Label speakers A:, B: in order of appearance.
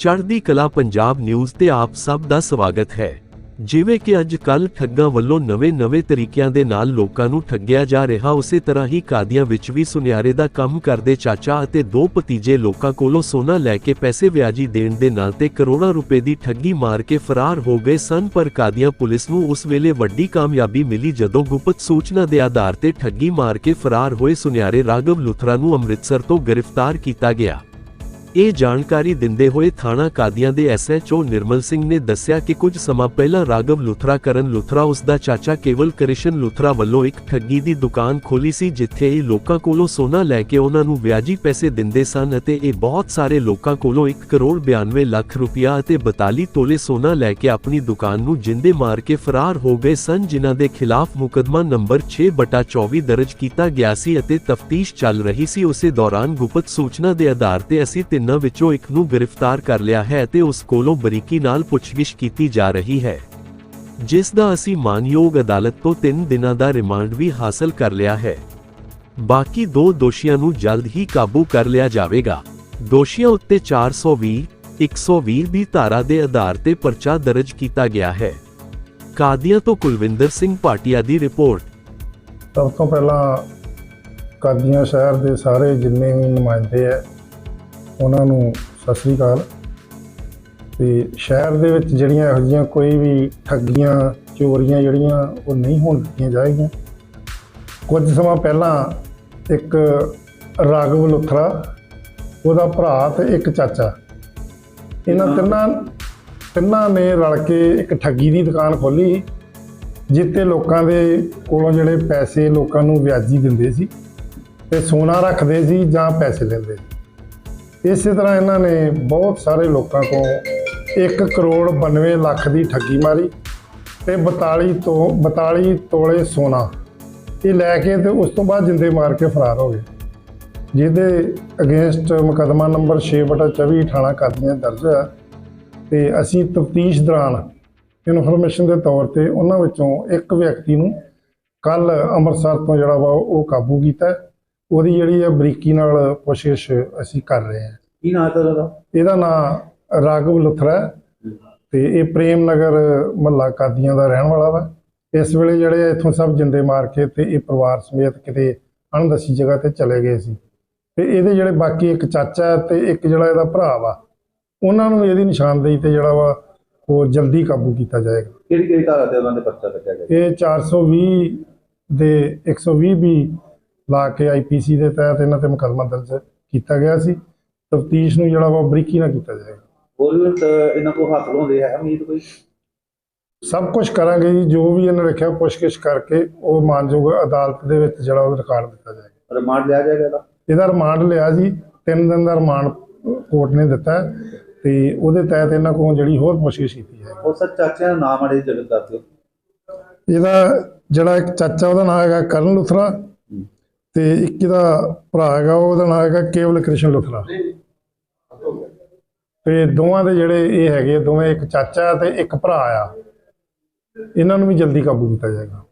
A: ਚੜ੍ਹਦੀ ਕਲਾ ਪੰਜਾਬ ਨਿਊਜ਼ ਤੇ ਆਪ ਸਭ ਦਾ ਸਵਾਗਤ ਹੈ। ਜਿਵੇਂ ਕਿ ਅੱਜ ਕੱਲ ਠੱਗਾਂ ਵੱਲੋਂ ਨਵੇਂ-ਨਵੇਂ ਤਰੀਕਿਆਂ ਦੇ ਨਾਲ ਲੋਕਾਂ ਨੂੰ ਠੱਗਿਆ ਜਾ ਰਿਹਾ, ਉਸੇ ਤਰ੍ਹਾਂ ਹੀ ਕਾਦੀਆਂ ਵਿੱਚ ਵੀ ਸੁਨਿਆਰੇ ਦਾ ਕੰਮ ਕਰਦੇ ਚਾਚਾ ਅਤੇ ਦੋ ਭਤੀਜੇ ਲੋਕਾਂ ਕੋਲੋਂ ਸੋਨਾ ਲੈ ਕੇ ਪੈਸੇ ਵਿਆਜੀ ਦੇਣ ਦੇ ਨਾਂ ਤੇ ਕਰੋੜਾਂ ਰੁਪਏ ਦੀ ਠੱਗੀ ਮਾਰ ਕੇ ਫਰਾਰ ਹੋ ਗਏ ਸਨ, ਪਰ ਕਾਦੀਆਂ ਪੁਲਿਸ ਨੂੰ ਉਸ ਵੇਲੇ ਵੱਡੀ ਕਾਮਯਾਬੀ ਮਿਲੀ ਜਦੋਂ ਗੁਪਤ ਸੂਚਨਾ ਦੇ ਆਧਾਰ ਤੇ ਠੱਗੀ ਮਾਰ ਕੇ ਫਰਾਰ ਹੋਏ ਸੁਨਿਆਰੇ ਰਾਘਵ ਲੁਥਰਾ ਨੂੰ ਅੰਮ੍ਰਿਤਸਰ ਤੋਂ ਗ੍ਰਿਫਤਾਰ ਕੀਤਾ ਗਿਆ। ਇਹ ਜਾਣਕਾਰੀ ਦਿੰਦੇ ਹੋਏ ਥਾਣਾ ਕਾਦੀਆਂ ਦੇ ਐਸਐਚਓ ਨਿਰਮਲ ਸਿੰਘ ਨੇ ਦੱਸਿਆ ਕਿ ਕੁਝ ਸਮਾਂ ਪਹਿਲਾਂ ਰਾਘਵ ਲੁਥਰਾ, ਕਰਨ ਲੁਥਰਾ ਉਸ ਦਾ ਚਾਚਾ ਕੇਵਲ ਕ੍ਰਿਸ਼ਨ ਲੁਥਰਾ ਵੱਲੋਂ ਇੱਕ ਠੱਗੀ ਦੀ ਦੁਕਾਨ ਖੋਲੀ ਸੀ ਜਿੱਥੇ ਇਹ ਲੋਕਾਂ ਕੋਲੋਂ ਸੋਨਾ ਲੈ ਕੇ ਉਹਨਾਂ ਨੂੰ ਵਿਆਜੀ ਪੈਸੇ ਦਿੰਦੇ ਸਨ ਅਤੇ ਇਹ ਬਹੁਤ ਸਾਰੇ ਲੋਕਾਂ ਕੋਲੋਂ 1 ਕਰੋੜ 92 ਲੱਖ ਰੁਪਇਆ ਅਤੇ 42 ਤੋਲੇ ਸੋਨਾ ਲੈ ਕੇ ਆਪਣੀ ਦੁਕਾਨ ਨੂੰ ਜਿੰਦੇ ਮਾਰ ਕੇ ਫਰਾਰ ਹੋ ਗਏ ਸਨ, ਜਿਨ੍ਹਾਂ ਦੇ ਖਿਲਾਫ ਮੁਕਦਮਾ ਨੰਬਰ 6/24 ਦਰਜ ਕੀਤਾ ਗਿਆ ਸੀ ਅਤੇ ਤਫਤੀਸ਼ ਚੱਲ ਰਹੀ ਸੀ। ਉਸੇ ਦੌਰਾਨ ਗੁਪਤ ਸੂਚਨਾ ਦੇ ਆਧਾਰ ਤੇ ਅਸੀਂ ਤਿੰਨਾਂ ਵਿੱਚੋਂ ਇੱਕ ਨੂੰ ਗ੍ਰਿਫਤਾਰ ਕਰ ਲਿਆ ਹੈ ਅਤੇ ਉਸ ਕੋਲੋਂ ਬਰੀਕੀ ਨਾਲ ਪੁੱਛਗਿੱਛ ਕੀਤੀ ਜਾ ਰਹੀ ਹੈ। ਜਿਸ ਦਾ ਅਸੀਂ ਮਾਨਯੋਗ ਅਦਾਲਤ ਤੋਂ 3 ਦਿਨਾਂ ਦਾ ਰਿਮਾਂਡ ਵੀ ਹਾਸਲ ਕਰ ਲਿਆ ਹੈ। ਬਾਕੀ ਦੋ ਦੋਸ਼ੀਆਂ ਨੂੰ ਜਲਦ ਹੀ ਕਾਬੂ ਕਰ ਲਿਆ ਜਾਵੇਗਾ। ਦੋਸ਼ੀਆਂ ਉੱਤੇ 420 120 ਦੀ ਧਾਰਾ ਦੇ ਆਧਾਰ ਤੇ ਪਰਚਾ ਦਰਜ ਕੀਤਾ ਗਿਆ ਹੈ। ਕਾਦੀਆਂ ਤੋਂ ਕੁਲਵਿੰਦਰ ਸਿੰਘ ਭਾਟੀਆ ਦੀ ਰਿਪੋਰਟ।
B: ਸਭ ਤੋਂ ਪਹਿਲਾਂ ਕਾਦੀਆਂ ਸ਼ਹਿਰ ਦੇ ਸਾਰੇ ਜਿੰਨੇ ਵੀ ਨੁਮਾਇੰਦੇ ਆ ਉਹਨਾਂ ਨੂੰ ਸਤਿ ਸ੍ਰੀ ਅਕਾਲ। ਤੇ ਸ਼ਹਿਰ ਦੇ ਵਿੱਚ ਜਿਹੜੀਆਂ ਇਹੋ ਜਿਹੀਆਂ ਕੋਈ ਵੀ ਠੱਗੀਆਂ ਚੋਰੀਆਂ ਜਿਹੜੀਆਂ ਉਹ ਨਹੀਂ ਹੋਣ ਦਿੱਤੀਆਂ ਜਾਏਗੀਆਂ। ਕੁਝ ਸਮਾਂ ਪਹਿਲਾਂ ਇੱਕ ਰਾਘਵ ਲੁਥਰਾ ਉਹਦਾ ਭਰਾ ਤੇ ਇੱਕ ਚਾਚਾ। ਇਹਨਾਂ ਤਿੰਨਾਂ ਤਿੰਨਾਂ ਨੇ ਰਲ ਕੇ ਇੱਕ ਠੱਗੀ ਦੀ ਦੁਕਾਨ ਖੋਲੀ ਜਿੱਤੇ ਲੋਕਾਂ ਦੇ ਕੋਲੋਂ ਜਿਹੜੇ ਪੈਸੇ ਲੋਕਾਂ ਨੂੰ ਵਿਆਜੀ ਦਿੰਦੇ ਸੀ ਤੇ ਸੋਨਾ ਰੱਖਦੇ ਸੀ ਜਾਂ ਪੈਸੇ ਲੈਂਦੇ ਸੀ। ਇਸੇ ਤਰ੍ਹਾਂ ਇਹਨਾਂ ਨੇ ਬਹੁਤ ਸਾਰੇ ਲੋਕਾਂ ਤੋਂ 1 ਕਰੋੜ 92 ਲੱਖ ਦੀ ਠੱਗੀ ਮਾਰੀ ਤੇ 42 ਤੋਂ 42 ਤੋਲੇ ਸੋਨਾ ਇਹ ਲੈ ਕੇ ਤੇ ਉਸ ਤੋਂ ਬਾਅਦ ਜਿੰਦੇ ਮਾਰ ਕੇ ਫਰਾਰ ਹੋ ਗਏ। ਜਿਹਦੇ ਅਗੇਂਸਟ ਮੁਕੱਦਮਾ ਨੰਬਰ 6/24 ਥਾਣਾ ਕਾਦੀਆਂ ਦਰਜ ਹੋਇਆ ਤੇ ਅਸੀਂ ਤਫਤੀਸ਼ ਦੌਰਾਨ ਇਨਫੋਰਮੇਸ਼ਨ ਦੇ ਤੌਰ ਤੇ ਉਹਨਾਂ ਵਿੱਚੋਂ ਇੱਕ ਵਿਅਕਤੀ ਨੂੰ ਕੱਲ ਅੰਮ੍ਰਿਤਸਰ ਤੋਂ ਜਿਹੜਾ ਵਾ ਉਹ ਕਾਬੂ ਕੀਤਾ। ਉਹਦੀ ਜਿਹੜੀ ਹੈ ਬਰੀਕੀ ਨਾਲ ਪੁੱਛਗਿੱਛ ਅਸੀਂ ਕਰ ਰਹੇ ਹਾਂ।
C: ਕੀ ਨਾਂ ਤੇਰਾ ਦਾ
B: ਇਹਦਾ ਨਾਮ ਰਾਘਵ ਲੁਥਰਾ ਹੈ ਤੇ ਇਹ ਪ੍ਰੇਮ ਨਗਰ ਮਹੱਲਾ ਕਾਦੀਆਂ ਦਾ ਰਹਿਣ ਵਾਲਾ ਵਾ। ਇਸ ਵੇਲੇ ਜਿਹੜੇ ਆ ਇੱਥੋਂ ਸਭ ਜਿੰਦੇ ਮਾਰ ਕੇ ਤੇ ਇਹ ਪਰਿਵਾਰ ਸਮੇਤ ਕਿਤੇ ਅਣਦੱਸੀ ਜਗ੍ਹਾ ਤੇ ਚਲੇ ਗਏ ਸੀ। ਤੇ ਇਹਦੇ ਜਿਹੜੇ ਬਾਕੀ ਇੱਕ ਚਾਚਾ ਤੇ ਇੱਕ ਜਿਹੜਾ ਇਹਦਾ ਭਰਾ ਵਾ ਉਹਨਾਂ ਨੂੰ ਇਹਦੀ ਨਿਸ਼ਾਨਦੇਹੀ ਤੇ ਜਿਹੜਾ ਵਾ ਉਹ ਜਲਦੀ ਕਾਬੂ ਕੀਤਾ ਜਾਏਗਾ।
C: ਕਿਹੜੀ ਕਿਹੜੀ ਧਾਰਾ ਤੇ ਉਹਨਾਂ ਦੇ ਪਰਚਾ ਕੱਟਿਆ ਗਿਆ?
B: ਇਹ 420 ਦੇ 120 ਵੀ ਲਾ ਕੇ ਆਈਪੀਸੀ ਦੇ ਤਹਿਤ ਇਹਨਾਂ ਤੇ ਮੁਕੱਦਮਾ ਦਰਜ ਕੀਤਾ ਗਿਆ ਸੀ। ਤਫਤੀਸ਼ ਨੂੰ ਜਿਹੜਾ ਵਾ ਬਰੀਕੀ ਨਾਲ ਕੀਤਾ ਜਾਏਗਾ।
C: ਹੋਰ ਵੀ ਤਾਂ ਇਹਨਾਂ ਕੋਲ ਹਾਸਲ ਹੁੰਦੇ ਹੈ ਉਮੀਦ ਕੋਈ?
B: ਸਭ ਕੁਝ ਕਰਾਂਗੇ ਜੀ ਜੋ ਵੀ ਇਹਨਾਂ ਰੱਖਿਆ ਪੁੱਛਗਿੱਛ ਕਰਕੇ ਉਹ ਮਾਨਯੋਗ ਅਦਾਲਤ ਦੇ ਵਿੱਚ ਜਿਹੜਾ ਉਹ ਰਿਕਾਰਡ ਦਿੱਤਾ ਜਾਏਗਾ।
C: ਰਿਮਾਂਡ ਲਿਆ ਜਾਏਗਾ ਇਹਦਾ?
B: ਇਹਦਾ ਰਿਮਾਂਡ ਲਿਆ ਜੀ 3 ਦਿਨ ਦਾ ਰਿਮਾਂਡ ਕੋਰਟ ਨੇ ਦਿੱਤਾ ਤੇ ਉਹਦੇ ਤਹਿਤ ਇਹਨਾਂ ਕੋਲੋਂ ਜਿਹੜੀ ਹੋਰ ਪੁੱਛਗਿੱਛ ਕੀਤੀ ਹੈ
C: ਉਹ ਸੱਚ ਚਾਚਿਆਂ ਦਾ ਨਾਮ ਅੜੇ ਜਗਤ ਦਿਓ।
B: ਇਹਦਾ ਜਿਹੜਾ ਇੱਕ ਚਾਚਾ ਉਹਦਾ ਨਾਮ ਹੈਗਾ ਕਰਨ ਲੁਥਰਾ ਤੇ ਇੱਕ ਇਹਦਾ ਭਰਾ ਹੈਗਾ ਉਹਦਾ ਨਾਮ ਹੈਗਾ ਕੇਵਲ ਕ੍ਰਿਸ਼ਨ ਲੁਥਰਾ ਤੇ ਦੋਵਾਂ ਦੇ ਜਿਹੜੇ ਇਹ ਹੈਗੇ ਦੋਵੇਂ ਇੱਕ ਚਾਚਾ ਤੇ ਇੱਕ ਭਰਾ ਆ। ਇਹਨਾਂ ਨੂੰ ਵੀ ਜਲਦੀ ਕਾਬੂ ਕੀਤਾ ਜਾਏਗਾ।